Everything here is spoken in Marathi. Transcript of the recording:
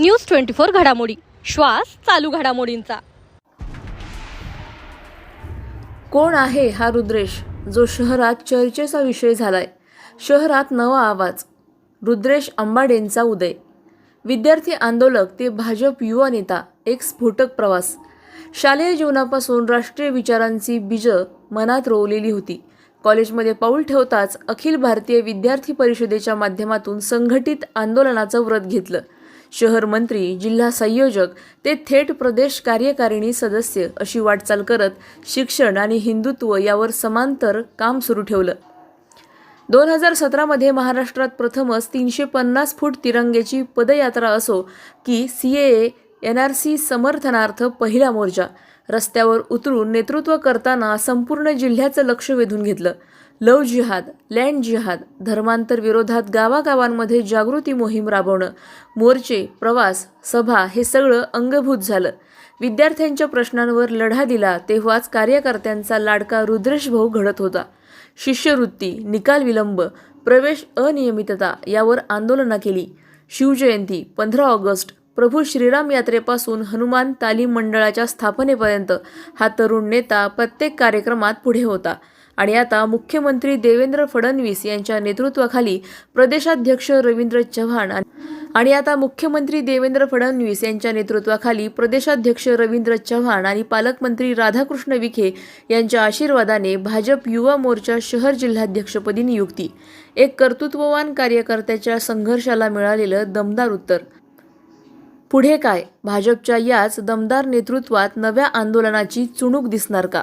न्यूज ट्वेंटी फोर घडामोडी. श्वास चालू घडामोडींचा. कोण आहे हा रुद्रेश जो शहरात चर्चेचा विषय झालाय? शहरात नवा आवाज. रुद्रेश अंबाडेंचा उदय. विद्यार्थी आंदोलक ते भाजप युवा नेता एक स्फोटक प्रवास. शालेय जीवनापासून राष्ट्रीय विचारांची बीज मनात रोवलेली होती. कॉलेजमध्ये पाऊल ठेवताच अखिल भारतीय विद्यार्थी परिषदेच्या माध्यमातून संघटित आंदोलनाचं व्रत घेतलं. शहर मंत्री जिल्हा संयोजक ते थेट प्रदेश कार्यकारिणी सदस्य अशी वाटचाल करत शिक्षण आणि हिंदुत्व यावर समांतर काम सुरू ठेवलं. दोन हजार सतरामध्ये महाराष्ट्रात प्रथमच तीनशे पन्नास फूट तिरंग्याची पदयात्रा असो की C A N R C समर्थनार्थ पहिला मोर्चा. रस्त्यावर उतरून नेतृत्व करताना संपूर्ण जिल्ह्याचं लक्ष वेधून घेतलं. लव जिहाद लँड जिहाद धर्मांतर विरोधात गावागावांमध्ये जागृती मोहीम राबवणं मोर्चे प्रवास सभा हे सगळं अंगभूत झालं. विद्यार्थ्यांच्या प्रश्नांवर लढा दिला तेव्हाच कार्यकर्त्यांचा लाडका रुद्रेश भाऊ घडत होता. शिष्यवृत्ती निकाल विलंब प्रवेश अनियमितता यावर आंदोलनं केली. शिवजयंती पंधरा ऑगस्ट प्रभू श्रीराम यात्रेपासून हनुमान तालीम मंडळाच्या स्थापनेपर्यंत हा तरुण नेता प्रत्येक कार्यक्रमात पुढे होता. आणि आता मुख्यमंत्री देवेंद्र फडणवीस यांच्या नेतृत्वाखाली प्रदेशाध्यक्ष रवींद्र चव्हाण आणि आता मुख्यमंत्री देवेंद्र फडणवीस यांच्या नेतृत्वाखाली प्रदेशाध्यक्ष रवींद्र चव्हाण आणि पालकमंत्री राधाकृष्ण विखे यांच्या आशीर्वादाने भाजप युवा मोर्चा शहर जिल्हाध्यक्षपदी नियुक्ती. एक कर्तृत्ववान कार्यकर्त्याच्या संघर्षाला मिळालेलं दमदार उत्तर. पुढे काय? भाजपच्या याच दमदार नेतृत्वात नव्या आंदोलनाची चुणूक दिसणार का?